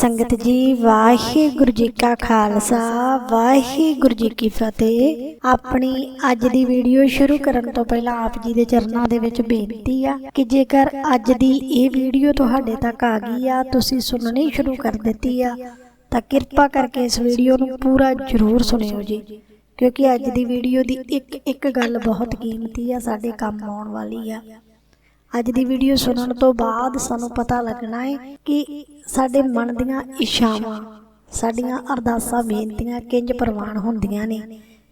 ਸੰਗਤ ਜੀ, ਵਾਹਿਗੁਰੂ ਜੀ ਕਾ ਖਾਲਸਾ, ਵਾਹਿਗੁਰੂ ਜੀ ਕੀ ਫਤਿਹ। ਆਪਣੀ ਅੱਜ ਦੀ ਵੀਡੀਓ ਸ਼ੁਰੂ ਕਰਨ ਤੋਂ ਪਹਿਲਾਂ ਆਪ ਜੀ ਦੇ ਚਰਨਾਂ ਦੇ ਵਿੱਚ ਬੇਨਤੀ ਆ ਕਿ ਜੇਕਰ ਅੱਜ ਦੀ ਇਹ ਵੀਡੀਓ ਤੁਹਾਡੇ ਤੱਕ ਆ ਗਈ ਆ, ਤੁਸੀਂ ਸੁਣਨੀ ਸ਼ੁਰੂ ਕਰ ਦਿੱਤੀ ਆ, ਤਾਂ ਕਿਰਪਾ ਕਰਕੇ ਇਸ ਵੀਡੀਓ ਨੂੰ ਪੂਰਾ ਜ਼ਰੂਰ ਸੁਣਿਓ ਜੀ। ਕਿਉਂਕਿ ਅੱਜ ਦੀ ਵੀਡੀਓ ਦੀ ਇੱਕ ਇੱਕ ਗੱਲ ਬਹੁਤ ਕੀਮਤੀ ਆ, ਸਾਡੇ ਕੰਮ ਆਉਣ ਵਾਲੀ ਆ। ਅੱਜ ਦੀ ਵੀਡੀਓ ਸੁਣਨ ਤੋਂ ਬਾਅਦ ਸਾਨੂੰ ਪਤਾ ਲੱਗਣਾ ਹੈ ਕਿ ਸਾਡੇ ਮਨ ਦੀਆਂ ਇੱਛਾਵਾਂ, ਸਾਡੀਆਂ ਅਰਦਾਸਾਂ, ਬੇਨਤੀਆਂ ਕਿੰਜ ਪ੍ਰਵਾਨ ਹੁੰਦੀਆਂ ਨੇ।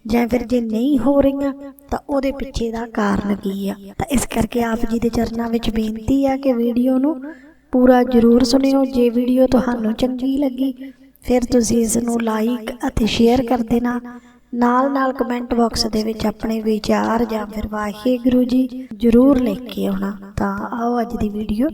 ਜਾਂ ਫਿਰ ਜੇ ਨਹੀਂ ਹੋ ਰਹੀਆਂ, ਤਾਂ ਉਹਦੇ ਪਿੱਛੇ ਦਾ ਕਾਰਨ ਕੀ ਆ? ਤਾਂ ਇਸ ਕਰਕੇ ਆਪ ਜੀ ਦੇ ਚਰਨਾਂ ਵਿੱਚ ਬੇਨਤੀ ਆ ਕਿ ਵੀਡੀਓ ਨੂੰ ਪੂਰਾ ਜ਼ਰੂਰ ਸੁਣਿਓ। ਜੇ ਵੀਡੀਓ ਤੁਹਾਨੂੰ ਚੰਗੀ ਲੱਗੀ, ਫਿਰ ਤੁਸੀਂ ਇਸ ਨੂੰ ਲਾਈਕ ਅਤੇ ਸ਼ੇਅਰ ਕਰ ਦੇਣਾ। ਨਾਲ ਨਾਲ ਕਮੈਂਟ ਬਾਕਸ ਦੇ ਵਿੱਚ ਆਪਣੇ ਵਿਚਾਰ ਜਾਂ ਫਿਰ ਵਾਹਿਗੁਰੂ ਜੀ ਜਰੂਰ ਲਿਖ ਕੇ ਆਉਣਾ। ਤਾਂ ਆਓ ਅੱਜ ਦੀ ਵੀਡੀਓ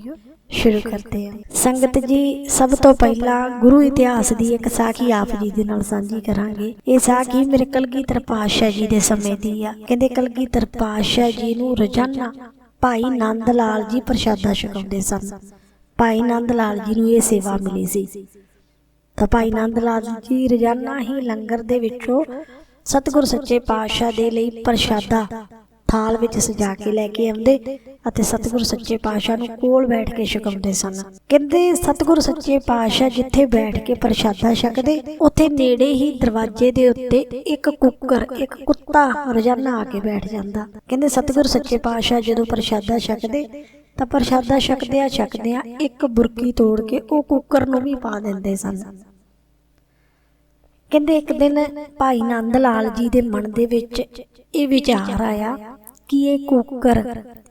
ਸ਼ੁਰੂ ਕਰਦੇ ਹਾਂ। ਸੰਗਤ ਜੀ, ਸਭ ਤੋਂ ਪਹਿਲਾਂ ਗੁਰੂ ਇਤਿਹਾਸ ਦੀ ਇੱਕ ਸਾਖੀ ਆਪ ਜੀ ਦੇ ਨਾਲ ਸਾਂਝੀ ਕਰਾਂਗੇ। ਇਹ ਸਾਖੀ ਮੇਰੇ ਕਲਗੀਧਰ ਪਾਤਸ਼ਾਹ ਜੀ ਦੇ ਸਮੇਂ ਦੀ ਆ। ਕਹਿੰਦੇ ਕਲਗੀਧਰ ਪਾਤਸ਼ਾਹ ਜੀ ਨੂੰ ਰੋਜ਼ਾਨਾ ਭਾਈ ਨੰਦ ਲਾਲ ਜੀ ਪ੍ਰਸ਼ਾਦਾ ਛਕਾਉਂਦੇ ਸਨ। ਭਾਈ ਨੰਦ ਲਾਲ ਜੀ ਨੂੰ ਇਹ ਸੇਵਾ ਮਿਲੀ ਸੀ। ਤਾਂ ਭਾਈ ਨੰਦ ਲਾਲ ਜੀ ਰੋਜ਼ਾਨਾ ਹੀ ਲੰਗਰ ਦੇ ਵਿੱਚੋਂ ਸਤਿਗੁਰ ਸੱਚੇ ਪਾਤਸ਼ਾਹ ਦੇ ਲਈ ਪ੍ਰਸ਼ਾਦਾ ਥਾਲ ਵਿੱਚ ਸਜਾ ਕੇ ਲੈ ਕੇ ਆਉਂਦੇ ਅਤੇ ਸਤਿਗੁਰ ਸੱਚੇ ਪਾਤਸ਼ਾਹ ਨੂੰ ਕੋਲ ਬੈਠ ਕੇ ਛਕਾਉਂਦੇ ਸਨ। ਕਹਿੰਦੇ, ਸਤਿਗੁਰ ਸੱਚੇ ਪਾਤਸ਼ਾਹ ਜਿੱਥੇ ਬੈਠ ਕੇ ਪ੍ਰਸ਼ਾਦਾ ਛਕਦੇ, ਉੱਥੇ ਨੇੜੇ ਹੀ ਦਰਵਾਜ਼ੇ ਦੇ ਉੱਤੇ ਇੱਕ ਕੁੱਕਰ, ਇੱਕ ਕੁੱਤਾ ਰੋਜ਼ਾਨਾ ਆ ਕੇ ਬੈਠ ਜਾਂਦਾ। ਕਹਿੰਦੇ, ਸਤਿਗੁਰ ਸੱਚੇ ਪਾਤਸ਼ਾਹ ਜਦੋਂ ਪ੍ਰਸ਼ਾਦਾ ਛਕਦੇ, ਤਾਂ ਪ੍ਰਸ਼ਾਦਾ ਛਕਦਿਆਂ ਛਕਦਿਆਂ ਇੱਕ ਬੁਰਕੀ ਤੋੜ ਕੇ ਉਹ ਕੁੱਕਰ ਨੂੰ ਵੀ ਪਾ ਦਿੰਦੇ ਸਨ। ਕਹਿੰਦੇ ਇੱਕ ਦਿਨ ਭਾਈ ਨੰਦ ਲਾਲ ਜੀ ਦੇ ਮਨ ਦੇ ਵਿੱਚ ਇਹ ਵਿਚਾਰ ਆਇਆ ਕਿ ਇਹ ਕੁੱਕਰ,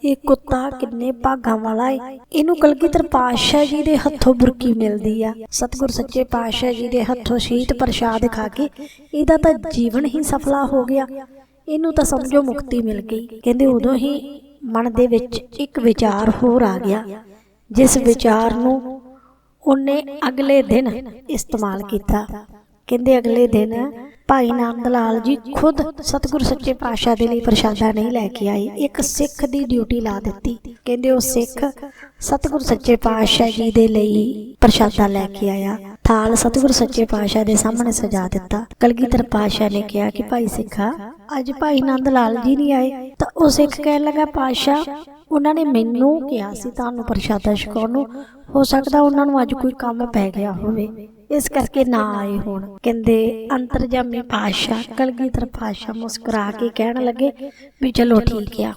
ਇਹ ਕੁੱਤਾ ਕਿੰਨੇ ਭਾਗਾਂ ਵਾਲਾ ਏ। ਇਹਨੂੰ ਕਲਗੀਧਰ ਪਾਤਸ਼ਾਹ ਜੀ ਦੇ ਹੱਥੋਂ ਬੁਰਕੀ ਮਿਲਦੀ ਆ। ਸਤਿਗੁਰ ਸੱਚੇ ਪਾਤਸ਼ਾਹ ਜੀ ਦੇ ਹੱਥੋਂ ਸ਼ੀਤ ਪ੍ਰਸ਼ਾਦ ਖਾ ਕੇ ਇਹਦਾ ਤਾਂ ਜੀਵਨ ਹੀ ਸਫਲਾ ਹੋ ਗਿਆ। ਇਹਨੂੰ ਤਾਂ ਸਮਝੋ ਮੁਕਤੀ ਮਿਲ ਗਈ। ਕਹਿੰਦੇ ਉਦੋਂ ਹੀ ਮਨ ਦੇ ਵਿੱਚ ਇੱਕ ਵਿਚਾਰ ਹੋਰ ਆ ਗਿਆ, ਜਿਸ ਵਿਚਾਰ ਨੂੰ ਉਹਨੇ ਅਗਲੇ ਦਿਨ ਇਸਤੇਮਾਲ ਕੀਤਾ। ਕਹਿੰਦੇ ਅਗਲੇ ਦਿਨ ਭਾਈ ਨੰਦ ਲਾਲ ਜੀ ਖੁਦ ਸਤਿਗੁਰ ਸੱਚੇ ਪਾਤਸ਼ਾਹ ਦੇ ਲਈ ਪ੍ਰਸ਼ਾਦਾ ਨਹੀਂ ਲੈ ਕੇ ਆਏ, ਇੱਕ ਸਿੱਖ ਦੀ ਡਿਊਟੀ ਲਾ ਦਿੱਤੀ। ਕਹਿੰਦੇ ਉਹ ਸਿੱਖ ਸਤਿਗੁਰ ਸੱਚੇ ਪਾਤਸ਼ਾਹ ਜੀ ਦੇ ਲਈ ਪ੍ਰਸ਼ਾਦਾ ਲੈ ਕੇ ਆਇਆ। ਥਾਲ ਸਤਿਗੁਰ ਸੱਚੇ ਪਾਤਸ਼ਾਹ ਦੇ ਸਾਹਮਣੇ ਸਜਾ ਦਿੱਤਾ। ਕਲਗੀਧਰ ਪਾਤਸ਼ਾਹ ਨੇ ਕਿਹਾ ਕਿ ਭਾਈ ਸਿੱਖਾ, ਅੱਜ ਭਾਈ ਨੰਦ ਲਾਲ ਜੀ ਨਹੀਂ ਆਏ, ਤਾਂ ਉਹ ਸਿੱਖ ਕਹਿਣ ਲੱਗਾ, ਪਾਤਸ਼ਾਹ, ਉਹਨਾਂ ਨੇ ਮੈਨੂੰ ਕਿਹਾ ਸੀ ਤੁਹਾਨੂੰ ਪ੍ਰਸ਼ਾਦਾ ਛਕਾਉਣ ਨੂੰ। ਹੋ ਸਕਦਾ ਉਹਨਾਂ ਨੂੰ ਅੱਜ ਕੋਈ ਕੰਮ ਪੈ ਗਿਆ ਹੋਵੇ। ਇਸ ਕਰਕੇ ਨਾ ਆਏ ਹੋਣ। ਕਹਿੰਦੇ ਅੰਤਰਜਾਮੀ ਪਾਤਸ਼ਾਹ, ਕਲਗੀਧਰ ਪਾਤਸ਼ਾਹ ਮੁਸਕਰਾ ਕੇ ਕਹਿਣ ਲੱਗੇ ਵੀ ਚਲੋ ਠੀਕ ਆ,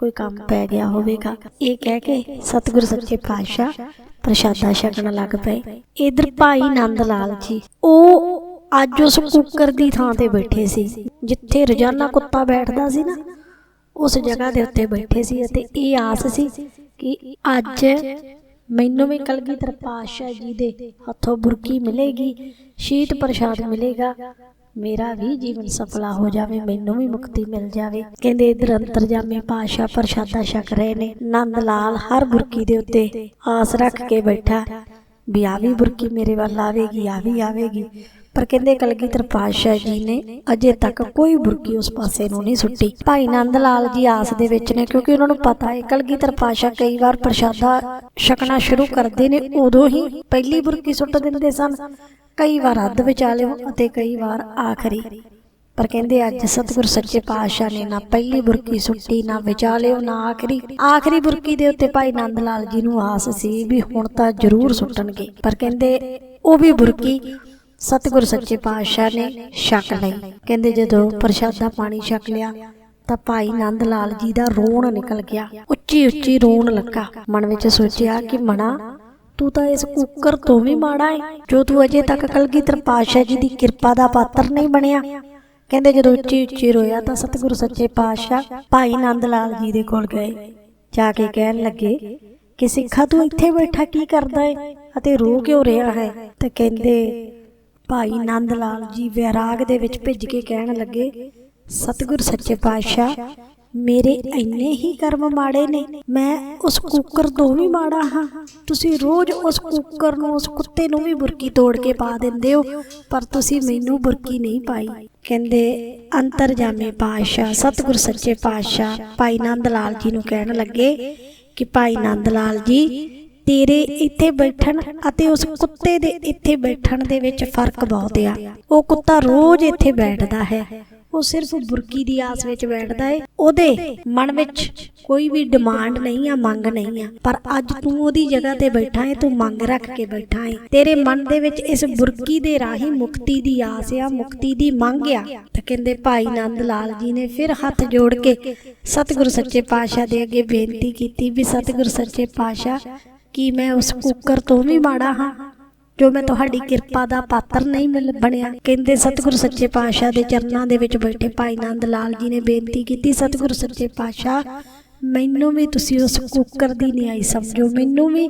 ਕੋਈ ਕੰਮ ਪੈ ਗਿਆ ਹੋਵੇਗਾ। ਇਹ ਕਹਿ ਕੇ ਸਤਿਗੁਰ ਸੱਚੇ ਪਾਤਸ਼ਾਹ ਪ੍ਰਸ਼ਾਦਾ ਛਕਣ ਲੱਗ ਪਏ। ਇਧਰ ਭਾਈ ਨੰਦ ਲਾਲ ਜੀ, ਉਹ ਅੱਜ ਉਸ ਕੁੱਕਰ ਦੀ ਥਾਂ ਤੇ ਬੈਠੇ ਸੀ, ਜਿੱਥੇ ਰੋਜ਼ਾਨਾ ਕੁੱਤਾ ਬੈਠਦਾ ਸੀ ਨਾ, ਉਸ ਜਗ੍ਹਾ ਦੇ ਉੱਤੇ ਬੈਠੇ ਸੀ ਅਤੇ ਇਹ ਆਸ ਸੀ ਕਿ ਅੱਜ ਮੈਨੂੰ ਵੀ ਕਲਗੀਧਰ ਪਾਤਸ਼ਾਹ ਜੀ ਦੇ ਹੱਥੋਂ ਬੁਰਕੀ ਮਿਲੇਗੀ ਸ਼ੀਤ ਪ੍ਰਸ਼ਾਦ ਮਿਲੇਗਾ। ਮੇਰਾ ਵੀ ਜੀਵਨ ਸਫਲਾ ਹੋ ਜਾਵੇ ਮੈਨੂੰ ਵੀ ਮੁਕਤੀ ਮਿਲ ਜਾਵੇ। ਕਹਿੰਦੇ ਇਧਰ ਅੰਤਰਜਾਮੀ ਪਾਤਸ਼ਾਹ ਪ੍ਰਸ਼ਾਦਾ ਛਕ ਰਹੇ ਨੇ ਨੰਦ ਲਾਲ ਹਰ ਬੁਰਕੀ ਦੇ ਉੱਤੇ ਆਸ ਰੱਖ ਕੇ ਬੈਠਾ ਵੀ ਆ ਵੀ ਬੁਰਕੀ ਮੇਰੇ ਵੱਲ ਆਵੇਗੀ ਆ ਵੀ ਆਵੇਗੀ। ਪਰ ਕਹਿੰਦੇ ਕਲਗੀਧਰ ਪਾਤਸ਼ਾਹ ਜੀ ਨੇ ਅਜੇ ਤੱਕ ਕੋਈ ਬੁਰਕੀ ਉਸ ਪਾਸੇ ਨੂੰ ਨਹੀਂ ਸੁੱਟੀ। ਭਾਈ ਨੰਦ ਲਾਲ ਜੀ ਆਸ ਦੇ ਵਿੱਚ ਨੇ, ਕਿਉਂਕਿ ਉਹਨਾਂ ਨੂੰ ਪਤਾ ਹੈ, ਕਲਗੀਧਰ ਪਾਤਸ਼ਾਹ ਕਈ ਵਾਰ ਪ੍ਰਸ਼ਾਦਾ ਛਕਣਾ ਸ਼ੁਰੂ ਕਰਦੇ ਨੇ, ਉਦੋਂ ਹੀ ਪਹਿਲੀ ਬੁਰਕੀ ਸੁੱਟ ਦਿੰਦੇ ਸਨ। ਕਈ ਵਾਰ ਅੱਧ ਵਿਚਾਲਿਓ ਅਤੇ ਕਈ ਵਾਰ ਆਖਰੀ। ਪਰ ਕਹਿੰਦੇ ਅੱਜ ਸਤਿਗੁਰ ਸੱਚੇ ਪਾਤਸ਼ਾਹ ਨੇ ਨਾ ਪਹਿਲੀ ਬੁਰਕੀ ਸੁੱਟੀ, ਨਾ ਵਿਚਾਲਿਓ ਨਾ ਆਖਰੀ। ਆਖਰੀ ਬੁਰਕੀ ਦੇ ਉੱਤੇ ਭਾਈ ਨੰਦ ਲਾਲ ਜੀ ਨੂੰ ਆਸ ਸੀ ਵੀ ਹੁਣ ਤਾਂ ਜ਼ਰੂਰ ਸੁੱਟਣਗੇ। ਪਰ ਕਹਿੰਦੇ ਉਹ ਵੀ ਬੁਰਕੀ ਸਤਿਗੁਰ ਸੱਚੇ ਪਾਤਸ਼ਾਹ ਨੇ ਛਕ ਲਈ। ਕਹਿੰਦੇ ਜਦੋਂ ਪ੍ਰਸ਼ਾਦਾ ਪਾਣੀ ਛਕ ਲਿਆ, ਤਾਂ ਭਾਈ ਨੰਦ ਲਾਲ ਜੀ ਦਾ ਰੋਣ ਨਿਕਲ ਗਿਆ। ਉੱਚੀ ਉੱਚੀ ਰੋਣ ਲੱਗਾ। ਮਨ ਵਿੱਚ ਸੋਚਿਆ ਕਿ ਮਣਾ ਤੂੰ ਤਾਂ ਇਸ ਕੁੱਕਰ ਤੋਂ ਵੀ ਮਾੜਾ ਹੈ ਜੋ ਤੂੰ ਅਜੇ ਤੱਕ ਕਲਗੀਧਰ ਪਾਤਸ਼ਾਹ ਜੀ ਦੀ ਕਿਰਪਾ ਦਾ ਪਾਤਰ ਨਹੀਂ ਬਣਿਆ। ਕਹਿੰਦੇ ਜਦੋਂ ਉੱਚੀ ਉੱਚੀ ਰੋਇਆ, ਤਾਂ ਸਤਿਗੁਰੂ ਸੱਚੇ ਪਾਤਸ਼ਾਹ ਭਾਈ ਨੰਦ ਲਾਲ ਜੀ ਦੇ ਕੋਲ ਗਏ। ਜਾ ਕੇ ਕਹਿਣ ਲੱਗੇ, ਕਿ ਸਿੱਖਾ ਤੂੰ ਇੱਥੇ ਬੈਠਾ ਕੀ ਕਰਦਾ ਹੈ ਅਤੇ ਰੋ ਕਿਉਂ ਰਿਹਾ ਹੈ? ਤੇ ਕਹਿੰਦੇ ਭਾਈ ਨੰਦ ਲਾਲ ਜੀ ਵਿਰਾਗ ਦੇ ਵਿੱਚ ਭਿੱਜ ਕੇ ਕਹਿਣ ਲੱਗੇ ਸਤਿਗੁਰ ਸੱਚੇ ਪਾਤਸ਼ਾਹ ਮੇਰੇ ਇੰਨੇ ਹੀ ਕਰਮ ਮਾੜੇ ਨੇ। ਮੈਂ ਉਸ ਕੁੱਕਰ ਤੋਂ ਵੀ ਮਾੜਾ ਹਾਂ। ਤੁਸੀਂ ਰੋਜ਼ ਉਸ ਕੁੱਕਰ ਨੂੰ ਉਸ ਕੁੱਤੇ ਨੂੰ ਵੀ ਬੁਰਕੀ ਤੋੜ ਕੇ ਪਾ ਦਿੰਦੇ ਹੋ। ਪਰ ਤੁਸੀਂ ਮੈਨੂੰ ਬੁਰਕੀ ਨਹੀਂ ਪਾਈ। ਕਹਿੰਦੇ ਅੰਤਰਜਾਮੀ ਪਾਤਸ਼ਾਹ ਸਤਿਗੁਰ ਸੱਚੇ ਪਾਤਸ਼ਾਹ। ਭਾਈ ਨੰਦ ਲਾਲ ਜੀ ਨੂੰ ਕਹਿਣ ਲੱਗੇ ਕਿ ਭਾਈ ਨੰਦ ਲਾਲ ਜੀ ਤੇਰੇ ਇੱਥੇ ਬੈਠਣ ਅਤੇ ਉਸ ਕੁੱਤੇ ਦੇ ਇੱਥੇ ਬੈਠਣ ਦੇ ਵਿੱਚ ਫ਼ਰਕ ਬਹੁਤ ਆ। ਉਹ ਕੁੱਤਾ ਰੋਜ਼ ਇੱਥੇ ਬੈਠਦਾ ਹੈ। ਉਹ ਸਿਰਫ ਬੁਰਕੀ ਦੀ ਆਸ ਵਿੱਚ ਬੈਠਦਾ ਏ। ਉਹਦੇ ਮਨ ਵਿੱਚ ਕੋਈ ਵੀ ਡਿਮਾਂਡ ਨਹੀਂ ਆ, ਮੰਗ ਨਹੀਂ ਆ। ਪਰ ਅੱਜ ਤੂੰ ਉਹਦੀ ਜਗ੍ਹਾ ਤੇ ਬੈਠਾ ਏ, ਤੂੰ ਮੰਗ ਰੱਖ ਕੇ ਬੈਠਾ ਏ। ਤੇਰੇ ਮਨ ਦੇ ਵਿੱਚ ਇਸ ਬੁਰਕੀ ਦੇ ਰਾਹੀਂ ਮੁਕਤੀ ਦੀ ਆਸ ਆ, ਮੁਕਤੀ ਦੀ ਮੰਗ ਆ। ਤਾਂ ਕਹਿੰਦੇ ਭਾਈ ਨੰਦ ਲਾਲ ਜੀ ਨੇ ਫਿਰ ਹੱਥ ਜੋੜ ਕੇ ਸਤਿਗੁਰੂ ਸੱਚੇ ਪਾਤਸ਼ਾਹ ਦੇ ਅੱਗੇ ਬੇਨਤੀ ਕੀਤੀ ਵੀ ਸਤਿਗੁਰੂ ਸੱਚੇ ਪਾਤਸ਼ਾਹ ਕੀ ਮੈਂ ਉਸ ਕੁੱਕਰ ਤੋਂ ਵੀ ਮਾੜਾ ਹਾਂ, ਜੋ ਮੈਂ ਤੁਹਾਡੀ ਕਿਰਪਾ ਦਾ ਪਾਤਰ ਨਹੀਂ ਮਿਲ ਬਣਿਆ। ਕਹਿੰਦੇ, ਸਤਿਗੁਰੂ ਸੱਚੇ ਪਾਤਸ਼ਾਹ ਦੇ ਚਰਨਾਂ ਦੇ ਵਿੱਚ ਬੈਠੇ ਭਾਈ ਨੰਦ ਲਾਲ ਜੀ ਨੇ ਬੇਨਤੀ ਕੀਤੀ, ਸਤਿਗੁਰੂ ਸੱਚੇ ਪਾਤਸ਼ਾਹ, ਮੈਨੂੰ ਵੀ ਤੁਸੀਂ ਉਸ ਕੁੱਕਰ ਦੀ ਨਿਆਈ ਸਮਝੋ। ਮੈਨੂੰ ਵੀ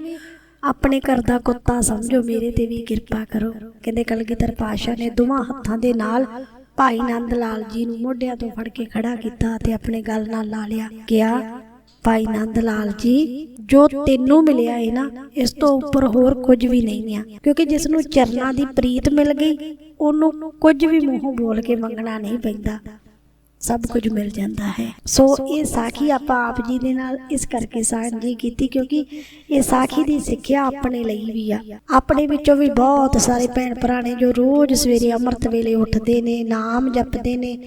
ਆਪਣੇ ਘਰ ਦਾ ਕੁੱਤਾ ਸਮਝੋ। ਮੇਰੇ ਤੇ ਵੀ ਕਿਰਪਾ ਕਰੋ। ਕਹਿੰਦੇ, ਕਲਗੀਧਰ ਪਾਤਸ਼ਾਹ ਨੇ ਦੋਵਾਂ ਹੱਥਾਂ ਦੇ ਨਾਲ ਭਾਈ ਨੰਦ ਲਾਲ ਜੀ ਨੂੰ ਮੋਢਿਆਂ ਤੋਂ ਫੜ ਕੇ ਖੜਾ ਕੀਤਾ ਤੇ ਆਪਣੇ ਗੱਲ ਨਾਲ ਲਾ ਲਿਆ। ਕਿਹਾ ਭਾਈ ਨੰਦ ਲਾਲ ਜੀ, ਜੋ ਤੈਨੂੰ ਮਿਲਿਆ ਹੈ ਨਾ, ਇਸ ਤੋਂ ਉੱਪਰ ਹੋਰ ਕੁਝ ਵੀ ਨਹੀਂ ਆ। ਕਿਉਂਕਿ ਜਿਸ ਨੂੰ ਚਰਨਾਂ ਦੀ ਪ੍ਰੀਤ ਮਿਲ ਗਈ, ਉਹਨੂੰ ਕੁਝ ਵੀ ਮੂੰਹੋਂ ਬੋਲ ਕੇ ਮੰਗਣਾ ਨਹੀਂ ਪੈਂਦਾ। ਸਭ ਕੁਝ ਮਿਲ ਜਾਂਦਾ ਹੈ। ਸੋ ਇਹ ਸਾਖੀ ਆਪਾਂ ਆਪ ਜੀ ਦੇ ਨਾਲ ਇਸ ਕਰਕੇ ਸਾਂਝੀ ਕੀਤੀ, ਕਿਉਂਕਿ ਇਹ ਸਾਖੀ ਦੀ ਸਿੱਖਿਆ ਆਪਣੇ ਲਈ ਵੀ ਆ। ਆਪਣੇ ਵਿੱਚੋਂ ਵੀ ਬਹੁਤ ਸਾਰੇ ਭੈਣ ਭਰਾ ਨੇ ਜੋ ਰੋਜ਼ ਸਵੇਰੇ ਅੰਮ੍ਰਿਤ ਵੇਲੇ ਉੱਠਦੇ ਨੇ, ਨਾਮ ਜਪਦੇ ਨੇ,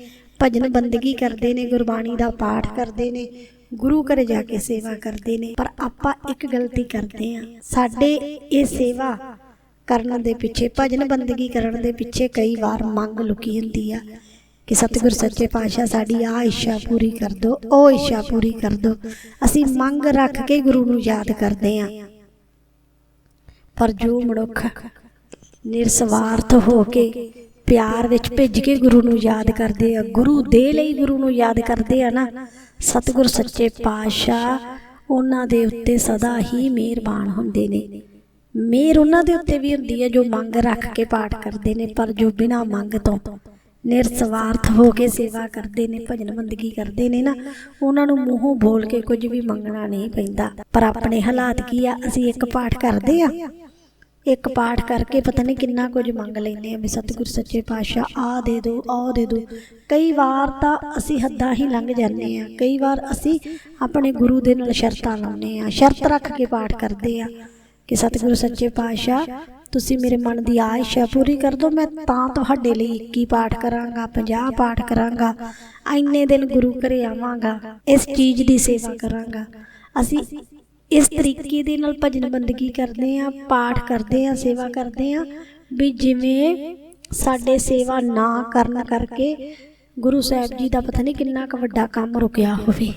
ਭਜਨ ਬੰਦਗੀ ਕਰਦੇ ਨੇ, ਗੁਰਬਾਣੀ ਦਾ ਪਾਠ ਕਰਦੇ ਨੇ ਗੁਰੂ ਘਰੇ ਜਾ ਕੇ ਸੇਵਾ ਕਰਦੇ ਨੇ, ਪਰ ਆਪਾਂ ਇੱਕ ਗਲਤੀ ਕਰਦੇ ਆ ਸਾਡੇ ਇਹ ਸੇਵਾ ਕਰਨ ਦੇ ਪਿੱਛੇ, ਭਜਨ ਬੰਦਗੀ ਕਰਨ ਦੇ ਪਿੱਛੇ ਕਈ ਵਾਰ ਮੰਗ ਲੁਕੀ ਹੁੰਦੀ ਆ ਕਿ ਸਤਿਗੁਰ ਸੱਚੇ ਪਾਤਸ਼ਾਹ ਸਾਡੀ ਆ ਇੱਛਾ ਪੂਰੀ ਕਰ ਦਿਓ ਉਹ ਇੱਛਾ ਪੂਰੀ ਕਰ ਦੋ। ਅਸੀਂ ਮੰਗ ਰੱਖ ਕੇ ਗੁਰੂ ਨੂੰ ਯਾਦ ਕਰਦੇ ਆ ਪਰ ਜੋ ਮਨੁੱਖ ਨਿਰਸਵਾਰਥ ਹੋ ਕੇ ਪਿਆਰ ਵਿੱਚ ਭਿੱਜ ਕੇ ਗੁਰੂ ਨੂੰ ਯਾਦ ਕਰਦੇ ਆ, ਗੁਰੂ ਦੇ ਲਈ ਗੁਰੂ ਨੂੰ ਯਾਦ ਕਰਦੇ ਆ ਨਾ। ਸਤਿਗੁਰ ਸੱਚੇ ਪਾਤਸ਼ਾਹ ਉਹਨਾਂ ਦੇ ਉੱਤੇ ਸਦਾ ਹੀ ਮਿਹਰਬਾਨ ਹੁੰਦੇ ਨੇ। ਮਿਹਰ ਉਹਨਾਂ ਦੇ ਉੱਤੇ ਵੀ ਹੁੰਦੀ ਹੈ ਜੋ ਮੰਗ ਰੱਖ ਕੇ ਪਾਠ ਕਰਦੇ ਨੇ, ਪਰ ਜੋ ਬਿਨਾਂ ਮੰਗ ਤੋਂ ਨਿਰਸਵਾਰਥ ਹੋ ਕੇ ਸੇਵਾ ਕਰਦੇ ਨੇ, ਭਜਨ ਬੰਦਗੀ ਕਰਦੇ ਨੇ ਨਾ, ਉਹਨਾਂ ਨੂੰ ਮੂੰਹੋਂ ਬੋਲ ਕੇ ਕੁਝ ਵੀ ਮੰਗਣਾ ਨਹੀਂ ਪੈਂਦਾ। ਪਰ ਆਪਣੇ ਹਾਲਾਤ ਕੀ ਆ? ਅਸੀਂ ਇੱਕ ਪਾਠ ਕਰਦੇ ਆ। ਇੱਕ ਪਾਠ ਕਰਕੇ ਪਤਾ ਨਹੀਂ ਕਿੰਨਾ ਕੁਝ ਮੰਗ ਲੈਂਦੇ ਆ ਵੀ ਸਤਿਗੁਰ ਸੱਚੇ ਪਾਤਸ਼ਾਹ ਆ ਦੇ ਦੋ ਆ ਦੇ ਦੋ। ਕਈ ਵਾਰ ਤਾਂ ਅਸੀਂ ਹੱਦਾਂ ਹੀ ਲੰਘ ਜਾਂਦੇ ਆ ਕਈ ਵਾਰ ਅਸੀਂ ਆਪਣੇ ਗੁਰੂ ਦੇ ਨਾਲ ਸ਼ਰਤਾਂ ਲਾਉਂਦੇ ਆ ਸ਼ਰਤ ਰੱਖ ਕੇ ਪਾਠ ਕਰਦੇ ਆ ਕਿ ਸਤਿਗੁਰੂ ਸੱਚੇ ਪਾਤਸ਼ਾਹ, ਤੁਸੀਂ ਮੇਰੇ ਮਨ ਦੀ ਆਇਸ਼ਾ ਪੂਰੀ ਕਰ ਦਿਓ, ਮੈਂ ਤਾਂ ਤੁਹਾਡੇ ਲਈ 21 ਪਾਠ ਕਰਾਂਗਾ 50 ਪਾਠ ਕਰਾਂਗਾ ਐਨੇ ਦਿਨ ਗੁਰੂ ਘਰੇ ਆਵਾਂਗਾ, ਇਸ ਚੀਜ਼ ਦੀ ਸੇਵਾ ਕਰਾਂਗਾ। ਅਸੀਂ ਇਸ ਤਰੀਕੇ ਦੇ ਨਾਲ ਭਜਨ ਬੰਦਗੀ ਕਰਦੇ ਆ ਪਾਠ ਕਰਦੇ ਆ ਸੇਵਾ ਕਰਦੇ ਆ ਵੀ ਜਿਵੇਂ ਸਾਡੇ ਸੇਵਾ ਨਾ ਕਰਨ ਕਰਕੇ ਗੁਰੂ ਸਾਹਿਬ ਜੀ ਦਾ ਪਤਾ ਨਹੀਂ ਕਿੰਨਾ ਕੁ ਵੱਡਾ ਕੰਮ ਰੁਕਿਆ ਹੋਵੇ।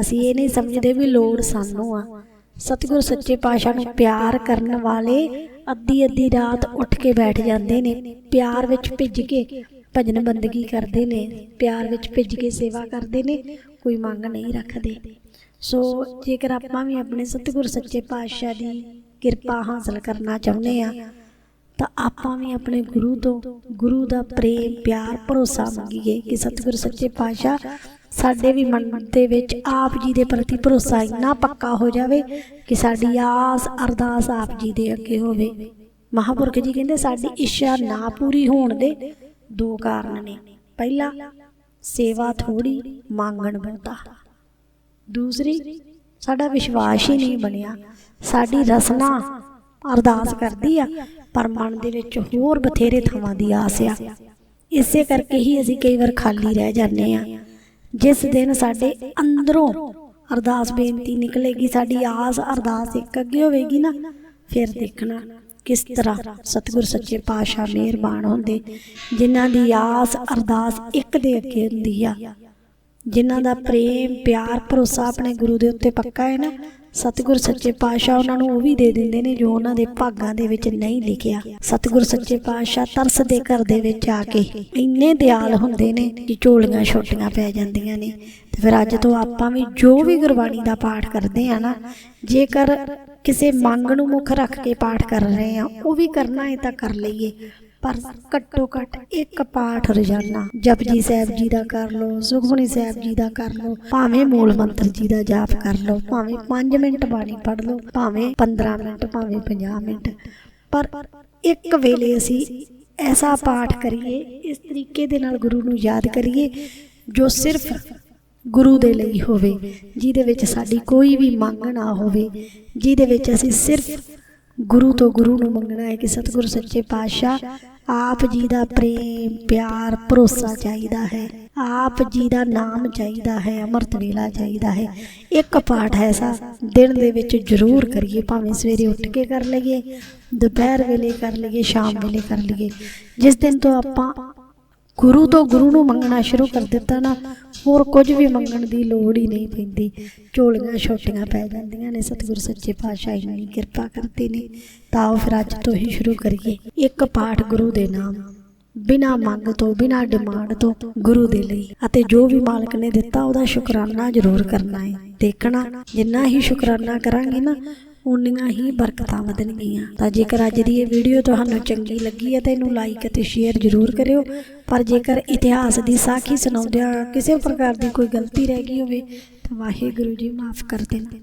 ਅਸੀਂ ਇਹ ਨਹੀਂ ਸਮਝਦੇ ਵੀ ਲੋੜ ਸਾਨੂੰ ਆ। ਸਤਿਗੁਰ ਸੱਚੇ ਪਾਤਸ਼ਾਹ ਨੂੰ ਪਿਆਰ ਕਰਨ ਵਾਲੇ ਅੱਧੀ ਅੱਧੀ ਰਾਤ ਉੱਠ ਕੇ ਬੈਠ ਜਾਂਦੇ ਨੇ, ਪਿਆਰ ਵਿੱਚ ਭਿੱਜ ਕੇ ਭਜਨ ਬੰਦਗੀ ਕਰਦੇ ਨੇ, ਪਿਆਰ ਵਿੱਚ ਭਿੱਜ ਕੇ ਸੇਵਾ ਕਰਦੇ ਨੇ, ਕੋਈ ਮੰਗ ਨਹੀਂ ਰੱਖਦੇ। ਸੋ ਜੇਕਰ ਆਪਾਂ ਵੀ ਆਪਣੇ ਸਤਿਗੁਰ ਸੱਚੇ ਪਾਤਸ਼ਾਹ ਦੀ ਕਿਰਪਾ ਹਾਸਲ ਕਰਨਾ ਚਾਹੁੰਦੇ ਆ, ਤਾਂ ਆਪਾਂ ਵੀ ਆਪਣੇ ਗੁਰੂ ਤੋਂ ਗੁਰੂ ਦਾ ਪ੍ਰੇਮ, ਪਿਆਰ, ਭਰੋਸਾ ਮੰਗੀਏ ਕਿ ਸਤਿਗੁਰ ਸੱਚੇ ਪਾਤਸ਼ਾਹ ਸਾਡੇ ਵੀ ਮਨ ਦੇ ਵਿੱਚ ਆਪ ਜੀ ਦੇ ਪ੍ਰਤੀ ਭਰੋਸਾ ਇੰਨਾ ਪੱਕਾ ਹੋ ਜਾਵੇ ਕਿ ਸਾਡੀ ਆਸ ਅਰਦਾਸ ਆਪ ਜੀ ਦੇ ਅੱਗੇ ਹੋਵੇ। ਮਹਾਪੁਰਖ ਜੀ ਕਹਿੰਦੇ, ਸਾਡੀ ਇੱਛਾ ਨਾ ਪੂਰੀ ਹੋਣ ਦੇ ਦੋ ਕਾਰਨ ਨੇ। ਪਹਿਲਾ, ਸੇਵਾ ਥੋੜੀ ਮੰਗਣ ਬਹੁਤਾ ਦੂਸਰੀ, ਸਾਡਾ ਵਿਸ਼ਵਾਸ ਹੀ ਨਹੀਂ ਬਣਿਆ। ਸਾਡੀ ਰਸਨਾ ਅਰਦਾਸ ਕਰਦੀ ਆ, ਪਰ ਮਨ ਦੇ ਵਿੱਚ ਹੋਰ ਬਥੇਰੇ ਥਾਵਾਂ ਦੀ ਆਸ ਆ। ਇਸੇ ਕਰਕੇ ਹੀ ਅਸੀਂ ਕਈ ਵਾਰ ਖਾਲੀ ਰਹਿ ਜਾਂਦੇ ਆ। ਜਿਸ ਦਿਨ ਸਾਡੇ ਅੰਦਰੋਂ ਅਰਦਾਸ ਬੇਨਤੀ ਨਿਕਲੇਗੀ, ਸਾਡੀ ਆਸ ਅਰਦਾਸ ਇੱਕ ਅੱਗੇ ਹੋਵੇਗੀ ਨਾ, ਫਿਰ ਦੇਖਣਾ ਕਿਸ ਤਰ੍ਹਾਂ ਸਤਿਗੁਰ ਸੱਚੇ ਪਾਤਸ਼ਾਹ ਮਿਹਰਬਾਨ ਹੁੰਦੇ, ਜਿਨ੍ਹਾਂ ਦੀ ਆਸ ਅਰਦਾਸ ਇੱਕ ਦੇ ਅੱਗੇ ਹੁੰਦੀ ਆ। ਜਿਨ੍ਹਾਂ ਦਾ ਪ੍ਰੇਮ, ਪਿਆਰ, ਭਰੋਸਾ ਆਪਣੇ ਗੁਰੂ ਦੇ ਉੱਤੇ ਪੱਕਾ ਹੈ ਨਾ, ਸਤਿਗੁਰ ਸੱਚੇ ਪਾਤਸ਼ਾਹ ਉਹਨਾਂ ਨੂੰ ਉਹ ਵੀ ਦੇ ਦਿੰਦੇ ਨੇ ਜੋ ਉਹਨਾਂ ਦੇ ਭਾਗਾਂ ਦੇ ਵਿੱਚ ਨਹੀਂ ਲਿਖਿਆ। ਸਤਿਗੁਰ ਸੱਚੇ ਪਾਤਸ਼ਾਹ ਤਰਸ ਦੇ ਘਰ ਦੇ ਵਿੱਚ ਆ ਕੇ ਇੰਨੇ ਦਿਆਲ ਹੁੰਦੇ ਨੇ ਕਿ ਝੋਲੀਆਂ ਛੋਟੀਆਂ ਪੈ ਜਾਂਦੀਆਂ ਨੇ। ਤੇ ਫਿਰ ਅੱਜ ਤੋਂ ਆਪਾਂ ਵੀ ਜੋ ਵੀ ਗੁਰਬਾਣੀ ਦਾ ਪਾਠ ਕਰਦੇ ਆ ਨਾ, ਜੇਕਰ ਕਿਸੇ ਮੰਗ ਨੂੰ ਮੁੱਖ ਰੱਖ ਕੇ ਪਾਠ ਕਰ ਰਹੇ ਆ, ਉਹ ਵੀ ਕਰਨਾ ਹੈ ਤਾਂ ਕਰ ਲਈਏ। ਪਰ ਘੱਟੋ ਘੱਟ ਇੱਕ ਪਾਠ ਰੋਜ਼ਾਨਾ। ਜਪਜੀ ਸਾਹਿਬ ਜੀ ਦਾ ਕਰ ਲਓ, ਸੁਖਮਨੀ ਸਾਹਿਬ ਜੀ ਦਾ ਕਰ ਲਓ, ਭਾਵੇਂ ਮੂਲ ਮੰਤਰ ਜੀ ਦਾ ਜਾਪ ਕਰ ਲਓ, ਭਾਵੇਂ 5 ਮਿੰਟ ਬਾਣੀ ਪੜ੍ਹ ਲਓ, ਭਾਵੇਂ 15 ਮਿੰਟ, ਭਾਵੇਂ 50 ਮਿੰਟ। ਪਰ ਇੱਕ ਵੇਲੇ ਅਸੀਂ ਐਸਾ ਪਾਠ ਕਰੀਏ, ਇਸ ਤਰੀਕੇ ਦੇ ਨਾਲ ਗੁਰੂ ਨੂੰ ਯਾਦ ਕਰੀਏ, ਜੋ ਸਿਰਫ ਗੁਰੂ ਦੇ ਲਈ ਹੋਵੇ, ਜਿਹਦੇ ਵਿੱਚ ਸਾਡੀ ਕੋਈ ਵੀ ਮੰਗ ਨਾ ਹੋਵੇ, ਜਿਹਦੇ ਵਿੱਚ ਅਸੀਂ ਸਿਰਫ ਗੁਰੂ ਤੋਂ ਗੁਰੂ ਨੂੰ ਮੰਗਣਾ ਹੈ ਕਿ ਸਤਿਗੁਰ ਸੱਚੇ ਪਾਤਸ਼ਾਹ, ਆਪ ਜੀ ਦਾ ਪ੍ਰੇਮ, ਪਿਆਰ, ਭਰੋਸਾ ਚਾਹੀਦਾ ਹੈ। ਆਪ ਜੀ ਦਾ ਨਾਮ ਚਾਹੀਦਾ ਹੈ, ਅੰਮ੍ਰਿਤ ਵੇਲਾ ਚਾਹੀਦਾ ਹੈ। ਇੱਕ ਪਾਠ ਐਸਾ ਦਿਨ ਦੇ ਵਿੱਚ ਜ਼ਰੂਰ ਕਰੀਏ, ਭਾਵੇਂ ਸਵੇਰੇ ਉੱਠ ਕੇ ਕਰ ਲਈਏ, ਦੁਪਹਿਰ ਵੇਲੇ ਕਰ ਲਈਏ, ਸ਼ਾਮ ਵੇਲੇ ਕਰ ਲਈਏ। ਜਿਸ ਦਿਨ ਤੋਂ ਆਪਾਂ ਗੁਰੂ ਤੋਂ ਗੁਰੂ ਨੂੰ ਮੰਗਣਾ ਸ਼ੁਰੂ ਕਰ ਦਿੱਤਾ ਨਾ ਹੋਰ ਕੁਝ ਵੀ ਮੰਗਣ ਦੀ ਲੋੜ ਹੀ ਨਹੀਂ ਪੈਂਦੀ। ਝੋਲੀਆਂ ਛੋਟੀਆਂ ਪੈ ਜਾਂਦੀਆਂ ਨੇ, ਸਤਿਗੁਰ ਸੱਚੇ ਪਾਤਸ਼ਾਹ ਇੰਨੀ ਕਿਰਪਾ ਕਰਦੇ ਨੇ। ਤਾਂ ਉਹ ਫਿਰ ਅੱਜ ਤੋਂ ਹੀ ਸ਼ੁਰੂ ਕਰੀਏ। ਇੱਕ ਪਾਠ ਗੁਰੂ ਦੇ ਨਾਮ। ਬਿਨਾ ਮੰਗ ਤੋਂ, ਬਿਨਾ ਡਿਮਾਂਡ ਤੋਂ ਗੁਰੂ ਦੇ ਲਈ। ਅਤੇ ਜੋ ਵੀ ਮਾਲਕ ਨੇ ਦਿੱਤਾ, ਉਹਦਾ ਸ਼ੁਕਰਾਨਾ ਜ਼ਰੂਰ ਕਰਨਾ ਹੈ। ਦੇਖਣਾ, ਜਿੰਨਾ ਹੀ ਸ਼ੁਕਰਾਨਾ ਕਰਾਂਗੇ ਨਾ ਉਨੀਆਂ ਹੀ ਬਰਕਤਾਂ ਵਧਣਗੀਆਂ। ਤਾਂ ਜੇਕਰ ਅੱਜ ਦੀ ਇਹ ਵੀਡੀਓ ਤੁਹਾਨੂੰ ਚੰਗੀ ਲੱਗੀ ਹੈ ਤਾਂ ਇਹਨੂੰ ਲਾਈਕ ਅਤੇ ਸ਼ੇਅਰ ਜ਼ਰੂਰ ਕਰਿਓ। ਪਰ ਜੇਕਰ ਇਤਿਹਾਸ ਦੀ ਸਾਖੀ ਸੁਣਾਉਂਦਿਆਂ ਕਿਸੇ ਪ੍ਰਕਾਰ ਦੀ ਕੋਈ ਗਲਤੀ ਰਹਿ ਗਈ ਹੋਵੇ, ਤਾਂ ਵਾਹਿਗੁਰੂ ਜੀ ਮਾਫ ਕਰ ਦੇਣਾ।